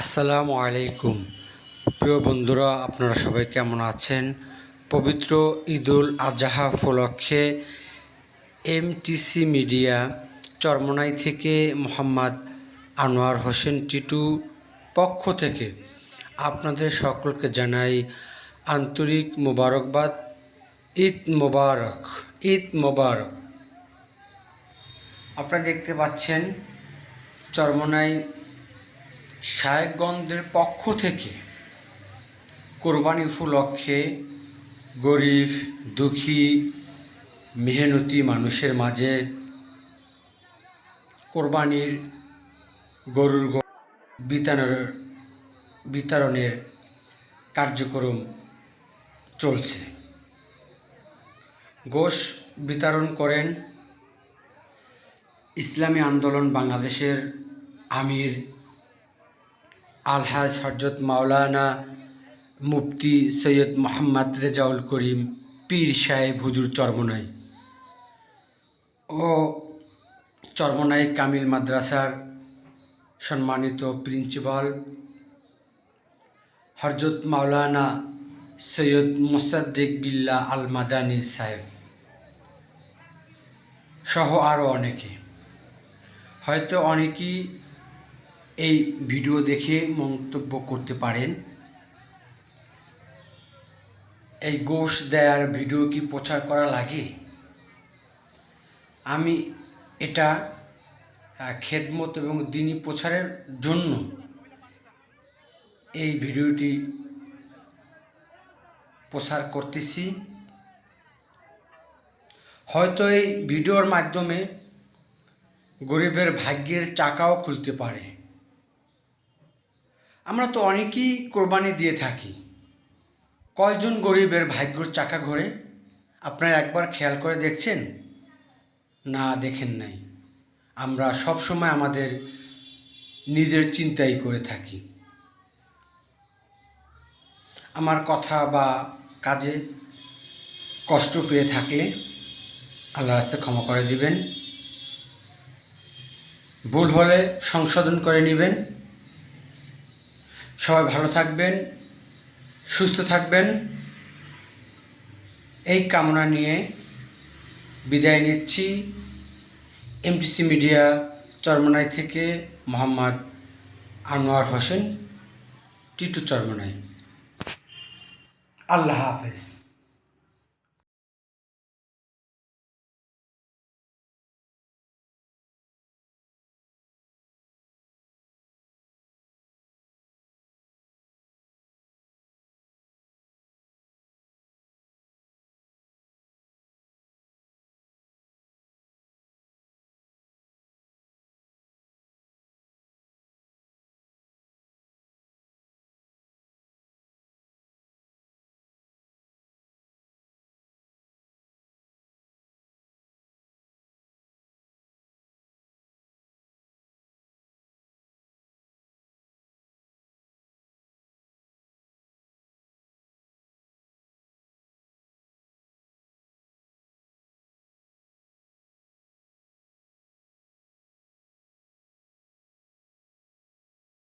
আসসালামু আলাইকুম। প্রিয় বন্ধুরা, আপনারা সবাই কেমন আছেন? পবিত্র ঈদুল আজহা উপলক্ষে এমটিসি মিডিয়া চরমনাই থেকে মোহাম্মদ আনোয়ার হোসেন টিটু পক্ষ থেকে আপনাদের সকলকে জানাই আন্তরিক মোবারকবাদ। ঈদ মোবারক ঈদ মোবারক। আপনারা দেখতে পাচ্ছেন চরমনাই শায়কগঞ্জের পক্ষ থেকে কোরবানি উপলক্ষে গরিব, দুঃখী, মেহনতি মানুষের মাঝে কোরবানির গরুর বিতানোর বিতরণের কার্যক্রম চলছে। গোশ বিতরণ করেন ইসলামী আন্দোলন বাংলাদেশের আমির আলহাজ হজরত মাওলানা মুফতি সৈয়দ মোহাম্মদ রেজাউল করিম, পীর সাহেব হুজুর চরমনাই। ও চরমনাই কামিল মাদ্রাসার সম্মানিত প্রিন্সিপাল হরজত মাওলানা সৈয়দ মোসাদ্দিক বিল্লা আল মাদানী সাহেব সহ আরও অনেকে। হয়তো অনেকেই এই ভিডিও দেখে মন্তব্য করতে পারেন। এই গোশ দেয়ার ভিডিও কি প্রচার করা লাগে? আমি এটা খেদমত এবং দিনী প্রচারের জন্য এই ভিডিওটি প্রচার করতেছি। হয়তো এই ভিডিওর মাধ্যমে গরিবের ভাগ্যের চাকাও খুলতে পারে। আমরা তো অনেকেই কোরবানি দিয়ে থাকি। কয়জন গরিবের ভাগ্যর চাকা ঘোরে? আপনারা একবার খেয়াল করে দেখছেন? না, দেখেন নাই। আমরা সব সময় আমাদের নিজের চিন্তাই করে থাকি। আমার কথা বা কাজে কষ্ট পেয়ে থাকলে আল্লাহ রাস্তায় ক্ষমা করে দিবেন। ভুল হলে সংশোধন করে নেবেন। সবাই ভালো থাকবেন, সুস্থ থাকবেন। এই কামনা নিয়ে বিদায় নিচ্ছি। এমটিসি মিডিয়া চরমনাই থেকে মোহাম্মদ আনোয়ার হোসেন, টিটু চরমনাই। আল্লাহ হাফেজ।